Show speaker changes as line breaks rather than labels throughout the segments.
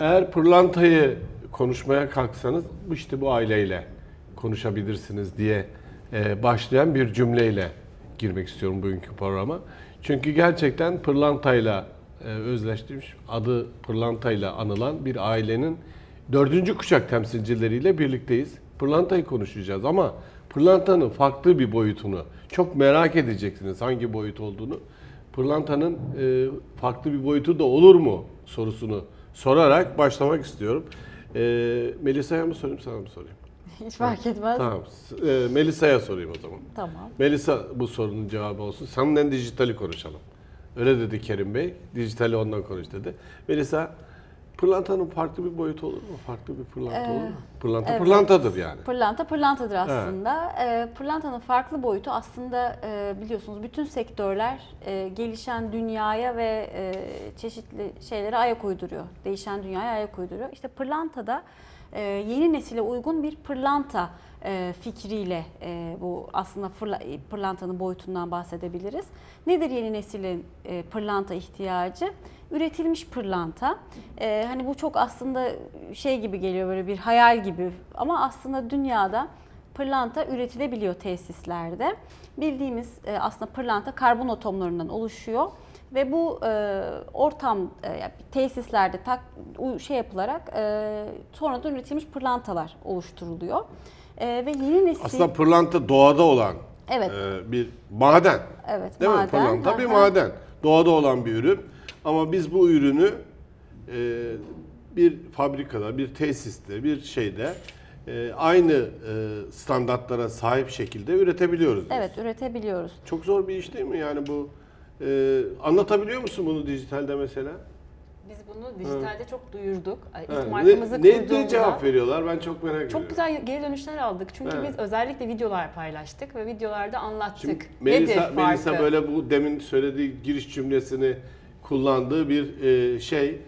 eğer pırlantayı konuşmaya kalksanız işte bu aileyle konuşabilirsiniz diye e, başlayan bir cümleyle girmek istiyorum bugünkü programa. Çünkü gerçekten pırlantayla e, özleştirilmiş, adı pırlantayla anılan bir ailenin dördüncü kuşak temsilcileriyle birlikteyiz. Pırlantayı konuşacağız ama pırlantanın farklı bir boyutunu çok merak edeceksiniz hangi boyut olduğunu. Pırlantanın e, farklı bir boyutu da olur mu sorusunu sorarak başlamak istiyorum. E, Melisa'ya mı sorayım sana mı sorayım?
Hiç fark etmez.
Tamam. E, Melisa'ya sorayım o zaman.
Tamam.
Melisa bu sorunun cevabı olsun. Senden dijitali konuşalım. Öyle dedi Kerim Bey. Dijitali ondan konuş dedi. Melisa, pırlantanın farklı bir boyutu olur mu? Farklı bir pırlanta olur mu? Pırlanta
evet.
pırlantadır yani.
Pırlanta pırlantadır aslında. Ee, pırlantanın farklı boyutu aslında e, biliyorsunuz bütün sektörler e, gelişen dünyaya ve e, çeşitli şeylere ayak uyduruyor. Değişen dünyaya ayak uyduruyor. İşte pırlantada e, yeni nesile uygun bir pırlanta e, fikriyle e, bu aslında fırla- pırlantanın boyutundan bahsedebiliriz. Nedir yeni nesilin e, pırlanta ihtiyacı? Üretilmiş pırlanta. E, hani bu çok aslında şey gibi geliyor böyle bir hayal gibi ama aslında dünyada pırlanta üretilebiliyor tesislerde. Bildiğimiz e, aslında pırlanta karbon atomlarından oluşuyor ve bu e, ortam e, tesislerde tak şey yapılarak e, sonradan üretilmiş pırlantalar oluşturuluyor. E, ve yeni nesil
Aslında pırlanta doğada olan
Evet.
e, bir maden.
evet
Değil mi?
maden.
Pırlanta bir maden. Doğada olan bir ürün. Ama biz bu ürünü e, bir fabrikada, bir tesiste, bir şeyde e, aynı e, standartlara sahip şekilde üretebiliyoruz. diyorsun.
Evet üretebiliyoruz.
Çok zor bir iş değil mi? Yani bu e, anlatabiliyor musun bunu dijitalde mesela?
Biz bunu dijitalde çok duyurduk. İlk
Ha,
markamızı
ne, ne,
kurduğumda
ne cevap veriyorlar? Ben çok merak ediyorum.
çok güzel geri dönüşler aldık. Çünkü
Evet.
biz özellikle videolar paylaştık ve videolarda anlattık.
Şimdi
Nedir
Melisa,
farkı?
Melisa böyle bu demin söylediği giriş cümlesini kullandığı bir e, şey.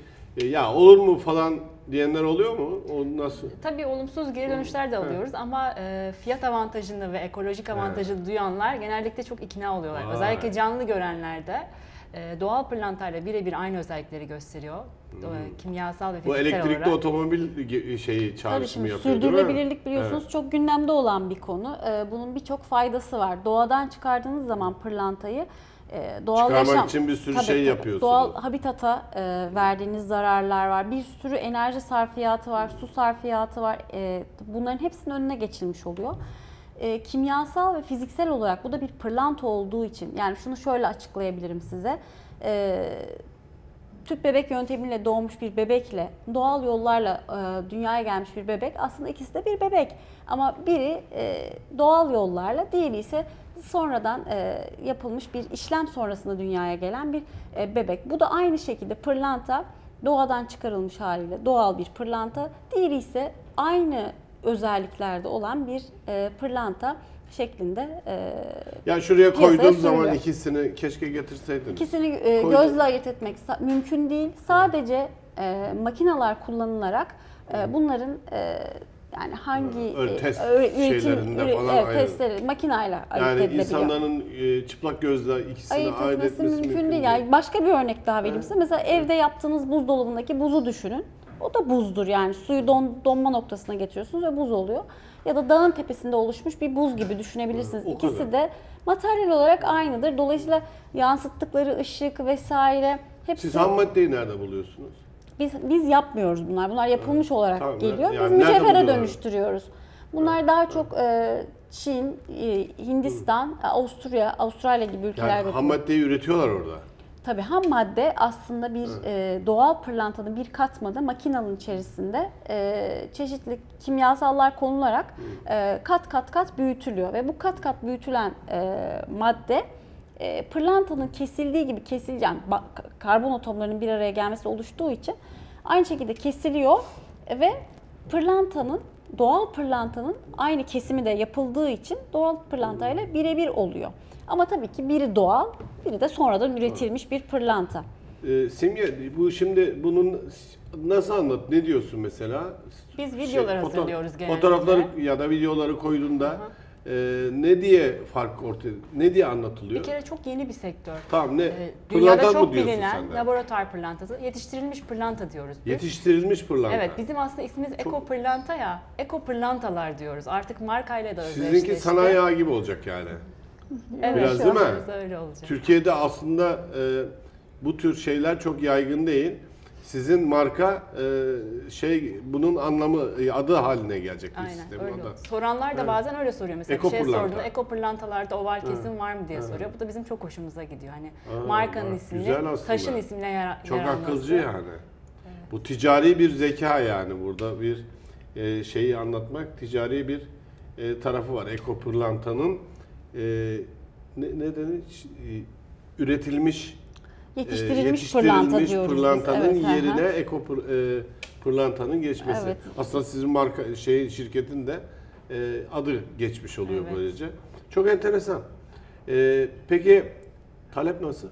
E, ya olur mu falan diyenler oluyor mu? O nasıl?
Tabii olumsuz geri dönüşler de alıyoruz ama e, fiyat avantajını ve ekolojik avantajı duyanlar genellikle çok ikna oluyorlar.
Vay.
Özellikle canlı görenlerde e, doğal pırlantayla birebir aynı özellikleri gösteriyor. E, kimyasal ve
Bu
fiziksel
elektrikli
olarak.
otomobil ge- şeyi
Tabii
çağrışımı
şimdi
yapıyor değil mi?
sürdürülebilirlik biliyorsunuz çok gündemde olan bir konu. Ee, Bunun birçok faydası var. Doğadan çıkardığınız zaman pırlantayı e, doğal
Çıkarmak
yaşam
için bir sürü
Tabii,
şey yapıyorsunuz.
Doğal habitata e, verdiğiniz zararlar var. Bir sürü enerji sarfiyatı var, su sarfiyatı var. E, bunların hepsinin önüne geçilmiş oluyor. E, kimyasal ve fiziksel olarak bu da bir pırlanta olduğu için yani şunu şöyle açıklayabilirim size. E, tüp bebek yöntemiyle doğmuş bir bebekle doğal yollarla e, dünyaya gelmiş bir bebek aslında ikisi de bir bebek. Ama biri e, doğal yollarla, diğeri ise sonradan e, yapılmış bir işlem sonrasında dünyaya gelen bir e, bebek. Bu da aynı şekilde pırlanta doğadan çıkarılmış haliyle doğal bir pırlanta. Diğeri ise aynı özelliklerde olan bir e, pırlanta şeklinde e,
Ya şuraya
Piyasaya
koyduğum zaman
sürülüyor.
ikisini keşke getirseydin.
İkisini e, gözle ayırt etmek sa- mümkün değil. Sadece e, makineler kullanılarak e, bunların e, yani hangi
Öyle test
üretim-
şeylerinde
üre-
falan
evet, testleri makineyle ayırt
Yani
edilebiliyor.
insanların e, çıplak gözle ikisini
ayırt
ayırt
etmesi
etmesi
mümkün, değil. Yani başka bir örnek daha vereyim size. Mesela evde yaptığınız buzdolabındaki buzu düşünün. O da buzdur yani suyu don, donma noktasına getiriyorsunuz ve buz oluyor. Ya da dağın tepesinde oluşmuş bir buz gibi düşünebilirsiniz.
O
İkisi
kadar.
de materyal olarak aynıdır. Dolayısıyla yansıttıkları ışık vesaire hepsi
Siz ham maddeyi nerede buluyorsunuz?
Biz biz yapmıyoruz bunlar. Bunlar yapılmış olarak
Tamam,
geliyor.
yani
Biz mücevhere dönüştürüyoruz. Bunlar daha çok e, Çin, e, Hindistan, Avusturya, Avustralya gibi ülkelerde.
Yani ham maddeyi üretiyorlar orada.
Tabii ham madde aslında bir e, doğal pırlantanın bir katmanı makinanın içerisinde e, çeşitli kimyasallar konularak e, kat kat kat büyütülüyor ve bu kat kat büyütülen e, madde e, pırlantanın kesildiği gibi kesileceği yani ba- karbon atomlarının bir araya gelmesi oluştuğu için aynı şekilde kesiliyor ve pırlantanın doğal pırlantanın aynı kesimi de yapıldığı için doğal pırlantayla birebir oluyor. Ama tabii ki biri doğal, biri de sonradan üretilmiş bir pırlanta.
Ee, Simge bu şimdi bunun nasıl anlat? Ne diyorsun mesela?
Biz videolar
foto-
hazırlıyoruz genellikle.
Fotoğrafları ya da videoları koyduğunda e, ne diye fark ortaya ne diye anlatılıyor?
Bir kere çok yeni bir sektör.
Tamam ne?
Ee, Dünyada çok bilinen
sen de?
laboratuvar pırlantası, yetiştirilmiş pırlanta diyoruz biz.
Yetiştirilmiş pırlanta.
Evet, bizim aslında ismimiz eko pırlanta ya. Eko pırlantalar diyoruz. Artık markayla da özdeşleşti.
Sizinki sanayi ağı gibi olacak yani.
Evet,
Biraz değil mi?
Öyle olacak.
Türkiye'de aslında e, bu tür şeyler çok yaygın değil. Sizin marka e, şey bunun anlamı e, adı haline gelecek bir
Aynen
sistem
öyle.
adı.
Soranlar da
Evet.
bazen öyle soruyor mesela bir şey
pırlanta.
sorduğunda eko pırlantalarda oval kesim var mı diye soruyor. Bu da bizim çok hoşumuza gidiyor. Hani
Aa,
markanın
bak,
ismini,
güzel aslında.
taşın ismine yer,
Çok akılcı yani. Bu ticari bir zeka yani burada bir e, şeyi anlatmak ticari bir e, tarafı var. Eko pırlantanın e, ne, ne denir? E, üretilmiş
Yetiştirilmiş, pırlanta
yetiştirilmiş
biz.
pırlantanın
Evet, hı hı.
yerine eko pır- e, pırlantanın geçmesi.
Evet.
Aslında sizin marka şey şirketin de e, adı geçmiş oluyor
Evet.
böylece. Çok enteresan. E, peki talep nasıl?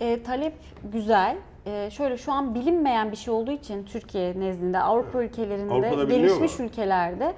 E, talep güzel. E, şöyle şu an bilinmeyen bir şey olduğu için Türkiye nezdinde Avrupa ülkelerinde
Avrupa'da
gelişmiş
mu?
ülkelerde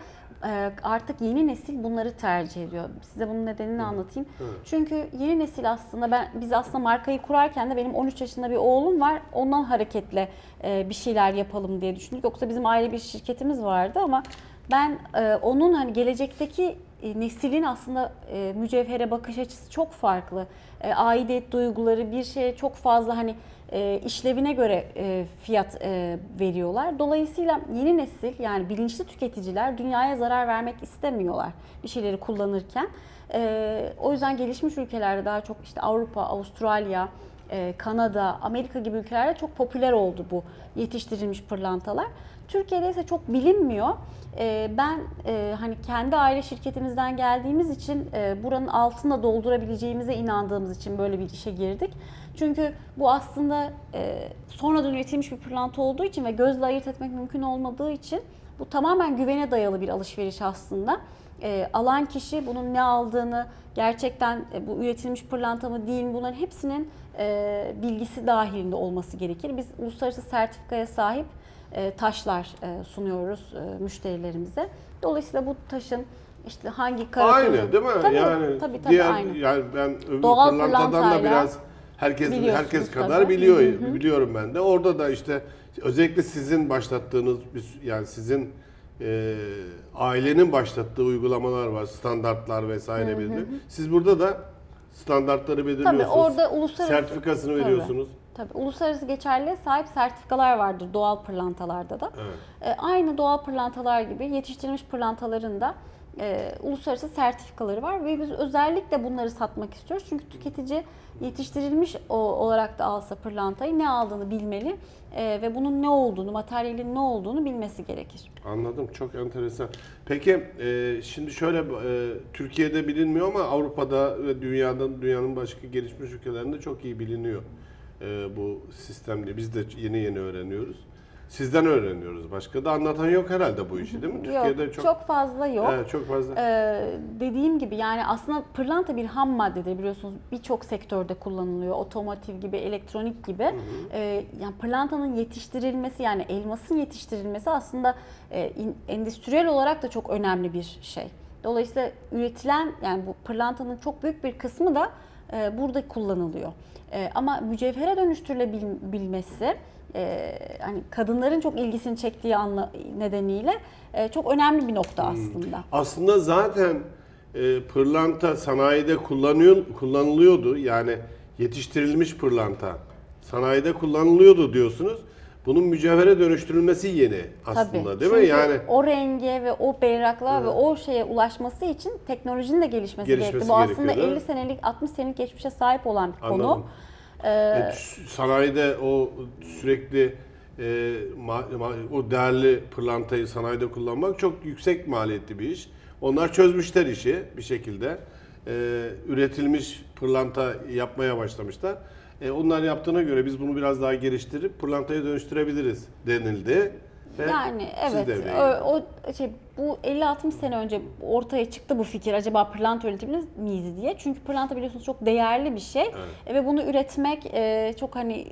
artık yeni nesil bunları tercih ediyor. Size bunun nedenini anlatayım. Çünkü yeni nesil aslında ben biz aslında markayı kurarken de benim 13 yaşında bir oğlum var. Ondan hareketle bir şeyler yapalım diye düşündük. Yoksa bizim aile bir şirketimiz vardı ama ben onun hani gelecekteki e, neslin aslında e, mücevhere bakış açısı çok farklı. E, aidiyet duyguları bir şeye çok fazla hani e, işlevine göre e, fiyat e, veriyorlar. Dolayısıyla yeni nesil yani bilinçli tüketiciler dünyaya zarar vermek istemiyorlar bir şeyleri kullanırken. E, o yüzden gelişmiş ülkelerde daha çok işte Avrupa, Avustralya, e, Kanada, Amerika gibi ülkelerde çok popüler oldu bu yetiştirilmiş pırlantalar. Türkiye'de ise çok bilinmiyor. E, Ben e, hani kendi aile şirketimizden geldiğimiz için e, buranın altında doldurabileceğimize inandığımız için böyle bir işe girdik. Çünkü bu aslında e, sonradan üretilmiş bir pırlanta olduğu için ve gözle ayırt etmek mümkün olmadığı için bu tamamen güvene dayalı bir alışveriş aslında. E, alan kişi bunun ne aldığını, gerçekten e, bu üretilmiş pırlanta mı değil mi bunların hepsinin e, bilgisi dahilinde olması gerekir. Biz uluslararası sertifikaya sahip taşlar e, sunuyoruz e, müşterilerimize. Dolayısıyla bu taşın işte hangi kara
Aynı değil mi?
Tabii,
yani
tabii, tabii,
diğer
aynı.
yani ben öbür
Doğal
pırlantadan da biraz herkes herkes kadar
tabii.
biliyor
Hı hı.
biliyorum ben de. Orada da işte özellikle sizin başlattığınız yani sizin e, ailenin başlattığı uygulamalar var, standartlar vesaire belirli. Siz burada da standartları belirliyorsunuz.
Tabii orada uluslararası
sertifikasını
Tabii.
veriyorsunuz.
Tabii uluslararası geçerliğe sahip sertifikalar vardır doğal pırlantalarda da.
Evet.
E, aynı doğal pırlantalar gibi yetiştirilmiş pırlantaların da e, uluslararası sertifikaları var ve biz özellikle bunları satmak istiyoruz. Çünkü tüketici yetiştirilmiş o, olarak da alsa pırlantayı ne aldığını bilmeli e, ve bunun ne olduğunu, materyalin ne olduğunu bilmesi gerekir.
Anladım. Çok enteresan. Peki e, şimdi şöyle e, Türkiye'de bilinmiyor ama Avrupa'da ve dünyada dünyanın başka gelişmiş ülkelerinde çok iyi biliniyor e, bu sistemde. Biz de yeni yeni öğreniyoruz. Sizden öğreniyoruz. Başka da anlatan yok herhalde bu işi değil mi? Türkiye'de
yok, çok, fazla yok.
Evet, çok fazla.
Ee, dediğim gibi yani aslında pırlanta bir ham maddedir biliyorsunuz birçok sektörde kullanılıyor. Otomotiv gibi, elektronik gibi. Ee, yani pırlantanın yetiştirilmesi yani elmasın yetiştirilmesi aslında e, endüstriyel olarak da çok önemli bir şey. Dolayısıyla üretilen yani bu pırlantanın çok büyük bir kısmı da e, burada kullanılıyor. E, ama mücevhere dönüştürülebilmesi e, hani kadınların çok ilgisini çektiği anla, nedeniyle e, çok önemli bir nokta aslında.
Aslında zaten e, pırlanta sanayide kullanıyor kullanılıyordu. Yani yetiştirilmiş pırlanta sanayide kullanılıyordu diyorsunuz. Bunun mücevhere dönüştürülmesi yeni aslında
Tabii.
değil
Çünkü
mi? Yani
o renge ve o berraklığa ve o şeye ulaşması için teknolojinin de gelişmesi,
Gelişmesi
gerekti. Bu aslında
gerekiyor, değil mi?
50 senelik, 60 senelik geçmişe sahip olan bir konu.
Anladım.
Ee,
E, sanayide o sürekli e, ma- ma- o değerli pırlantayı sanayide kullanmak çok yüksek maliyetli bir iş. Onlar çözmüşler işi bir şekilde. E, üretilmiş pırlanta yapmaya başlamışlar. E, onlar yaptığına göre biz bunu biraz daha geliştirip pırlantaya dönüştürebiliriz denildi. Ve
Yani evet o, o şey bu 50-60 sene önce ortaya çıktı bu fikir acaba pırlanta üretebilir miyiz diye. Çünkü pırlanta biliyorsunuz çok değerli bir şey E, ve bunu üretmek e, çok hani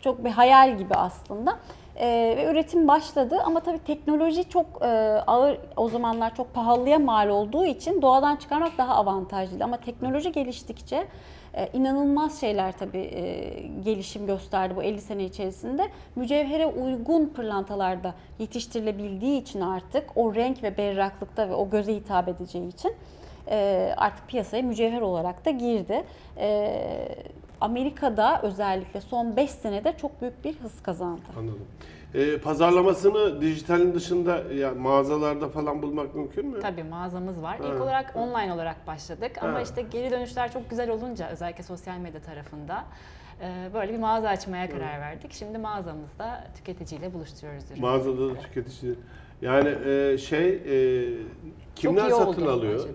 çok bir hayal gibi aslında. E, ve üretim başladı ama tabii teknoloji çok e, ağır o zamanlar çok pahalıya mal olduğu için doğadan çıkarmak daha avantajlıydı. Ama teknoloji geliştikçe e, inanılmaz şeyler tabii e, gelişim gösterdi bu 50 sene içerisinde. Mücevhere uygun pırlantalarda yetiştirilebildiği için artık o renk ve berraklıkta ve o göze hitap edeceği için e, artık piyasaya mücevher olarak da girdi. E, Amerika'da özellikle son 5 senede çok büyük bir hız kazandı.
Anladım. Ee, pazarlamasını dijitalin dışında ya mağazalarda falan bulmak mümkün mü?
Tabii mağazamız var.
Ha.
İlk olarak online olarak başladık ama
Ha.
işte geri dönüşler çok güzel olunca özellikle sosyal medya tarafında e, böyle bir mağaza açmaya karar verdik. Şimdi mağazamızda tüketiciyle buluşturuyoruz ürünü.
Mağazada da tüketici. Yani e, şey e, kimler satın alıyor?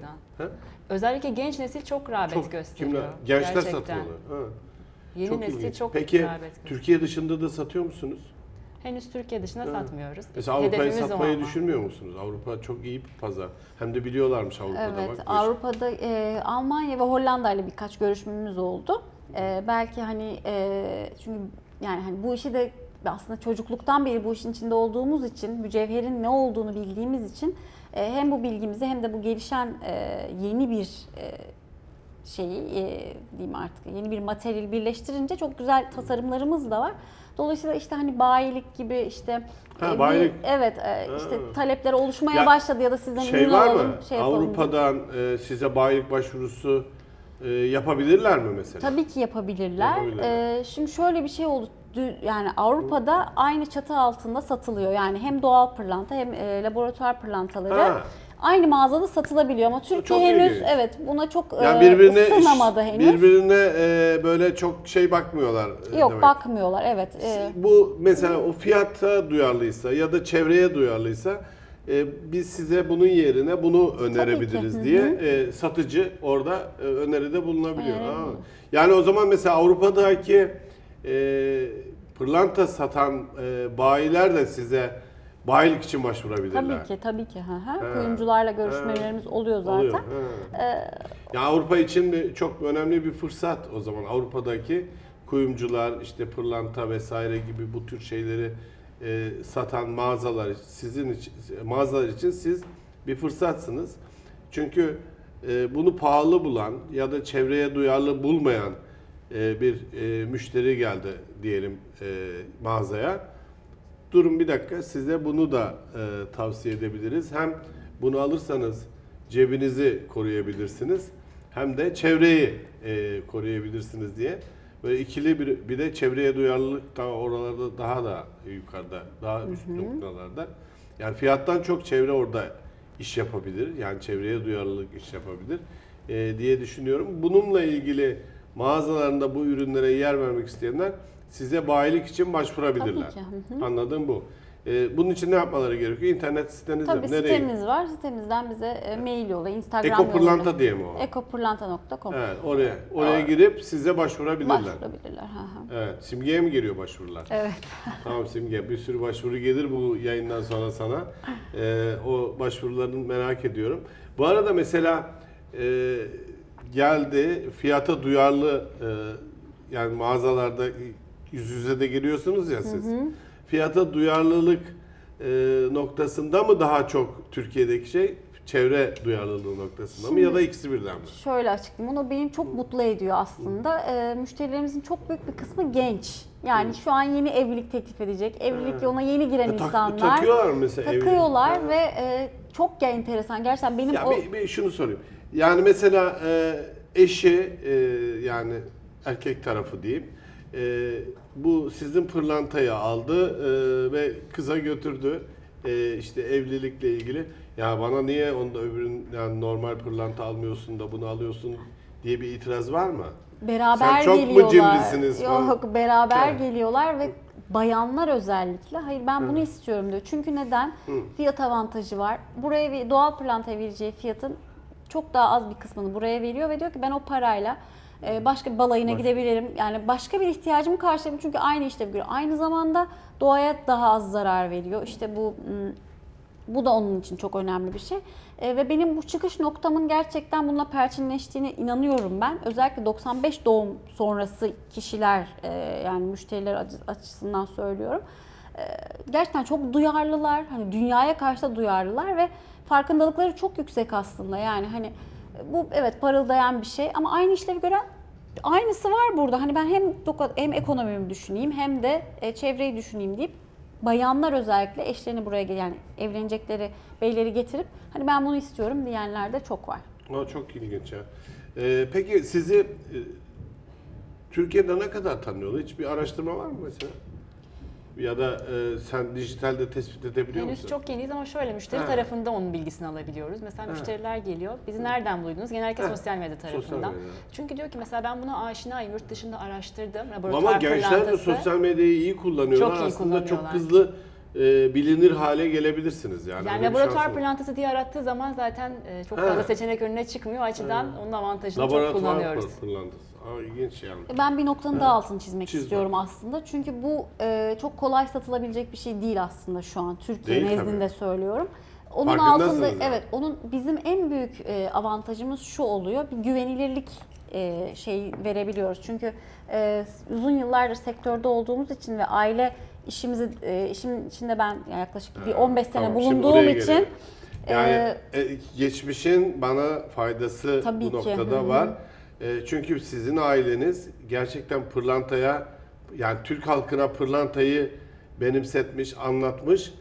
Özellikle genç nesil çok rağbet
Çok
gösteriyor.
kimler? Gençler
Gerçekten.
alıyor. Ha.
Yeni
Çok
nesil
ilginç.
çok
Peki
rağbet gösteriyor.
Türkiye dışında da satıyor musunuz?
Henüz Türkiye dışına
Ha.
satmıyoruz.
Mesela Avrupa'yı satmayı
ama.
düşünmüyor musunuz? Avrupa çok iyi bir pazar. Hem de biliyorlarmış Avrupa'da
Evet,
bak.
Avrupa'da e, Almanya ve Hollanda ile birkaç görüşmemiz oldu. E, belki hani e, çünkü yani hani bu işi de aslında çocukluktan beri bu işin içinde olduğumuz için, mücevherin ne olduğunu bildiğimiz için hem bu bilgimizi hem de bu gelişen e, yeni bir e, şeyi e, diyeyim artık yeni bir materyal birleştirince çok güzel tasarımlarımız da var. Dolayısıyla işte hani bayilik gibi işte
Ha,
e, bir-
bayilik.
evet e, işte
Ha.
talepler oluşmaya
Ya,
başladı ya da sizden
Şey var
alalım,
mı?
şey.
Avrupa'dan e, size bayilik başvurusu e, yapabilirler mi mesela?
Tabii ki yapabilirler.
Yapabilirler.
Ee, şimdi şöyle bir şey oldu. Yani Avrupa'da aynı çatı altında satılıyor. Yani hem doğal pırlanta hem e, laboratuvar pırlantaları
Ha.
aynı mağazada satılabiliyor ama Türkiye
çok
henüz
ilginç.
evet buna çok
Yani
e,
birbirine
ısınamadı henüz.
birbirine e, böyle çok şey bakmıyorlar. e,
Yok
demek.
bakmıyorlar evet. E,
Bu mesela o fiyata duyarlıysa ya da çevreye duyarlıysa e, biz size bunun yerine bunu önerebiliriz diye e, satıcı orada e, öneride bulunabiliyor. Ha.
bulunuyor.
Yani o zaman mesela Avrupa'daki e, pırlanta satan e, bayiler de size bayilik için başvurabilirler.
tabii ki tabii ki. Hı hı.
Ha.
Kuyumcularla görüşmelerimiz oluyor zaten.
Oluyor, ha. Ya Avrupa için çok önemli bir fırsat o zaman. Avrupa'daki kuyumcular, işte pırlanta vesaire gibi bu tür şeyleri e, satan mağazalar sizin için mağazalar için siz bir fırsatsınız. Çünkü e, bunu pahalı bulan ya da çevreye duyarlı bulmayan e, bir e, müşteri geldi diyelim e, mağazaya. Durun bir dakika size bunu da e, tavsiye edebiliriz. Hem bunu alırsanız cebinizi koruyabilirsiniz hem de çevreyi e, koruyabilirsiniz diye. Böyle ikili bir, bir de çevreye duyarlılık daha oralarda daha da yukarıda, daha üst noktalarda. Yani fiyattan çok çevre orada iş yapabilir. Yani çevreye duyarlılık iş yapabilir e, diye düşünüyorum. Bununla ilgili mağazalarında bu ürünlere yer vermek isteyenler size bayilik için başvurabilirler.
Tabii ki, hı
Anladığım bu. E, bunun için ne yapmaları gerekiyor? İnternet sitenizde
Tabii?
Nereye?
sitemiz var. Sitemizden bize e, mail yolla, Instagram
Ekopırlanta
yolla.
diye mi o?
Ekopırlanta.com.
Evet, oraya oraya girip size başvurabilirler.
Başvurabilirler. Hı hı.
Evet, simgeye mi geliyor başvurular?
Evet.
Tamam Simge, bir sürü başvuru gelir bu yayından sonra sana. Ee, o başvurularını merak ediyorum. Bu arada mesela e, geldi, fiyata duyarlı e, yani mağazalarda yüz yüze de giriyorsunuz ya siz. Fiyata duyarlılık e, noktasında mı daha çok Türkiye'deki şey? Çevre duyarlılığı noktasında mı ya da ikisi birden mi?
Şöyle açıklayayım. Onu beni çok mutlu ediyor aslında. Ee, müşterilerimizin çok büyük bir kısmı genç. Yani şu an yeni evlilik teklif edecek. Evlilik
Evet.
yoluna yeni giren
Ya tak-
insanlar.
takıyorlar mesela evlilik?
Takıyorlar
Ha.
ve e, çok enteresan. Gerçekten benim
Ya
o
bir, bir şunu sorayım. Yani mesela e, eşi e, yani erkek tarafı diyeyim. e, bu sizin pırlantayı aldı e, ve kıza götürdü. E, işte evlilikle ilgili. Ya bana niye onda öbürün yani normal pırlanta almıyorsun da bunu alıyorsun diye bir itiraz var mı?
beraber
Sen çok mu
geliyorlar.
cimrisiniz falan?
Yok beraber
Evet.
geliyorlar ve bayanlar özellikle hayır ben bunu istiyorum diyor. Çünkü neden? Fiyat avantajı var. Buraya doğal pırlantaya vereceği fiyatın çok daha az bir kısmını buraya veriyor ve diyor ki ben o parayla e, başka bir balayına
Baş-
gidebilirim. Yani başka bir ihtiyacımı karşılayabilirim. Çünkü aynı işlevi görüyor. Aynı zamanda doğaya daha az zarar veriyor. İşte bu m, bu da onun için çok önemli bir şey. E, ve benim bu çıkış noktamın gerçekten bununla perçinleştiğine inanıyorum ben. Özellikle 95 doğum sonrası kişiler e, yani müşteriler açı- açısından söylüyorum. e, gerçekten çok duyarlılar. Hani dünyaya karşı da duyarlılar ve farkındalıkları çok yüksek aslında. Yani hani bu evet parıldayan bir şey ama aynı işlevi gören aynısı var burada. Hani ben hem hem ekonomimi düşüneyim hem de e, çevreyi düşüneyim deyip bayanlar özellikle eşlerini buraya yani evlenecekleri beyleri getirip hani ben bunu istiyorum diyenler de çok var.
O çok ilginç ya. Ee, peki sizi e, Türkiye'de ne kadar tanıyorlar? Hiçbir araştırma var mı mesela? Ya da e, sen dijitalde tespit edebiliyor
Henüz
musun?
çok yeniyiz ama şöyle müşteri
Ha.
tarafında onun bilgisini alabiliyoruz. Mesela
Ha.
müşteriler geliyor. Bizi nereden buydunuz? Genellikle
Ha.
sosyal medya
Sosyal
tarafından.
medya.
Çünkü diyor ki mesela ben buna aşinayım. Yurt dışında araştırdım. Laboratuvar
Ama gençler de
pırlantası.
sosyal medyayı iyi kullanıyorlar.
Çok iyi
Aslında çok
kullanıyorlar.
hızlı e, bilinir hale gelebilirsiniz yani.
Yani
Öyle bir
laboratuvar
şansınız.
pırlantası diye arattığı zaman zaten e, çok
Ha.
fazla seçenek önüne çıkmıyor. O açıdan onun avantajını çok
Laboratuvar
kullanıyoruz.
pır- pırlantası. Aa, ilginç yani.
Ben bir noktanın daha altını çizmek
Çiz
istiyorum aslında. Çünkü bu e, çok kolay satılabilecek bir şey değil aslında şu an Türkiye
Değil
nezdinde
tabii.
söylüyorum. Onun altında
yani.
evet onun bizim en büyük e, avantajımız şu oluyor. Bir güvenilirlik e, şey verebiliyoruz. Çünkü e, uzun yıllardır sektörde olduğumuz için ve aile işimizi e, işin içinde ben yaklaşık bir 15 sene
Tamam,
bulunduğum için
gelelim. Yani
e,
e, geçmişin bana faydası bu
ki,
noktada
hı hı.
var. E, çünkü sizin aileniz gerçekten pırlantaya yani Türk halkına pırlantayı benimsetmiş, anlatmış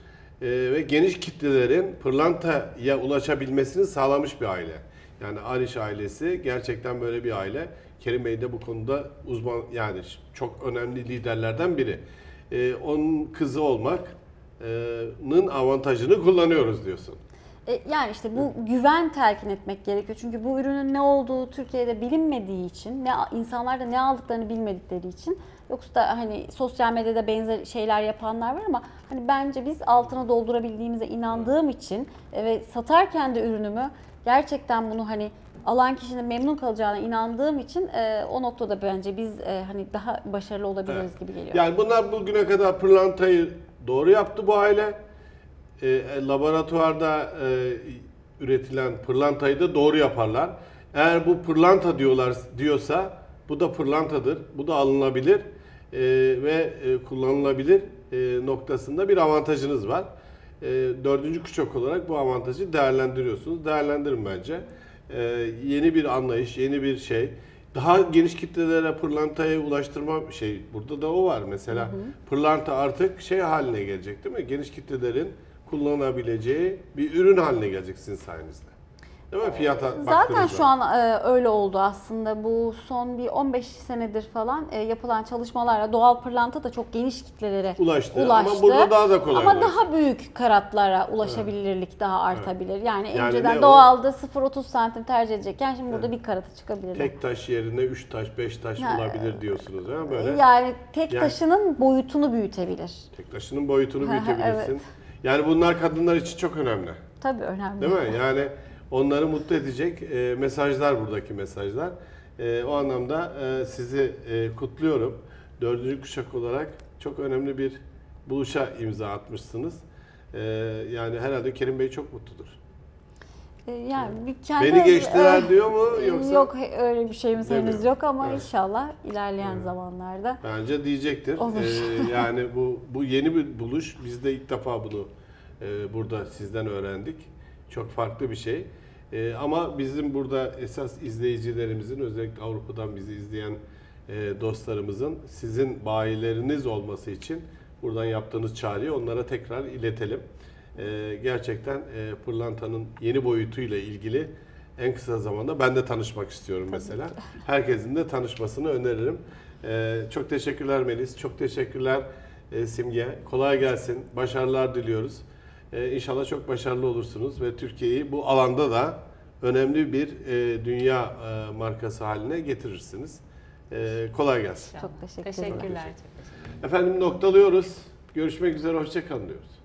e, ve geniş kitlelerin pırlantaya ulaşabilmesini sağlamış bir aile. Yani Ariş ailesi gerçekten böyle bir aile. Kerim Bey de bu konuda uzman yani çok önemli liderlerden biri. E, onun kızı olmak'nın avantajını kullanıyoruz diyorsun.
E, Yani işte bu güven telkin etmek gerekiyor. Çünkü bu ürünün ne olduğu Türkiye'de bilinmediği için, ne insanlar da ne aldıklarını bilmedikleri için yoksa hani sosyal medyada benzer şeyler yapanlar var ama hani bence biz altına doldurabildiğimize inandığım için e, ve satarken de ürünümü gerçekten bunu hani alan kişinin memnun kalacağına inandığım için e, o noktada bence biz e, hani daha başarılı olabiliriz gibi geliyor.
Yani bunlar bugüne kadar pırlantayı doğru yaptı bu aile. E, e, laboratuvarda e, üretilen pırlantayı da doğru yaparlar. Eğer bu pırlanta diyorlar diyorsa bu da pırlantadır. Bu da alınabilir e, ve e, kullanılabilir e, noktasında bir avantajınız var. E, dördüncü kuşak olarak bu avantajı değerlendiriyorsunuz. Değerlendirin bence. E, yeni bir anlayış, yeni bir şey. Daha geniş kitlelere pırlantaya ulaştırma şey burada da o var mesela. Pırlanta artık şey haline gelecek değil mi? Geniş kitlelerin kullanabileceği bir ürün haline gelecek sizin sayenizde. Değil mi? Fiyata
Zaten şu an e, öyle oldu aslında. Bu son bir 15 senedir falan e, yapılan çalışmalarla doğal pırlanta da çok geniş kitlelere
Ulaştı.
ulaştı.
Ama burada daha da kolay
Ama
ulaştı.
daha büyük karatlara ulaşabilirlik daha artabilir. Yani,
Yani
önceden doğalda 0-30 santim tercih edecekken şimdi burada bir karata çıkabilir.
Tek taş yerine 3 taş, 5 taş
Ya,
olabilir diyorsunuz ha böyle.
Yani tek
Yani-
taşının boyutunu büyütebilir.
Tek taşının boyutunu büyütebilirsin.
evet.
Yani bunlar kadınlar için çok önemli.
Tabii önemli.
Değil mi? Yani onları mutlu edecek e, mesajlar buradaki mesajlar. E, o anlamda e, sizi e, kutluyorum. Dördüncü kuşak olarak çok önemli bir buluşa imza atmışsınız. E, yani herhalde Kerim Bey çok mutludur.
E, Yani bir kendi
Beni geçtiler
e,
diyor mu yoksa?
Yok öyle bir şeyimiz
Demiyor.
henüz yok ama
Evet.
inşallah ilerleyen zamanlarda.
Bence diyecektir.
Olur.
Ee, yani bu bu yeni bir buluş. Biz de ilk defa bunu e, burada sizden öğrendik. Çok farklı bir şey. E, ama bizim burada esas izleyicilerimizin özellikle Avrupa'dan bizi izleyen e, dostlarımızın sizin bayileriniz olması için buradan yaptığınız çağrıyı onlara tekrar iletelim. E, gerçekten e, pırlantanın yeni boyutuyla ilgili en kısa zamanda ben de tanışmak istiyorum mesela. Herkesin de tanışmasını öneririm. Ee, çok teşekkürler Melis, çok teşekkürler e, Simge. Kolay gelsin, başarılar diliyoruz. Ee, inşallah çok başarılı olursunuz ve Türkiye'yi bu alanda da önemli bir e, dünya e, markası haline getirirsiniz. Ee, kolay gelsin.
Çok teşekkür.
Teşekkürler.
Efendim noktalıyoruz. Görüşmek üzere, hoşçakalın diyoruz.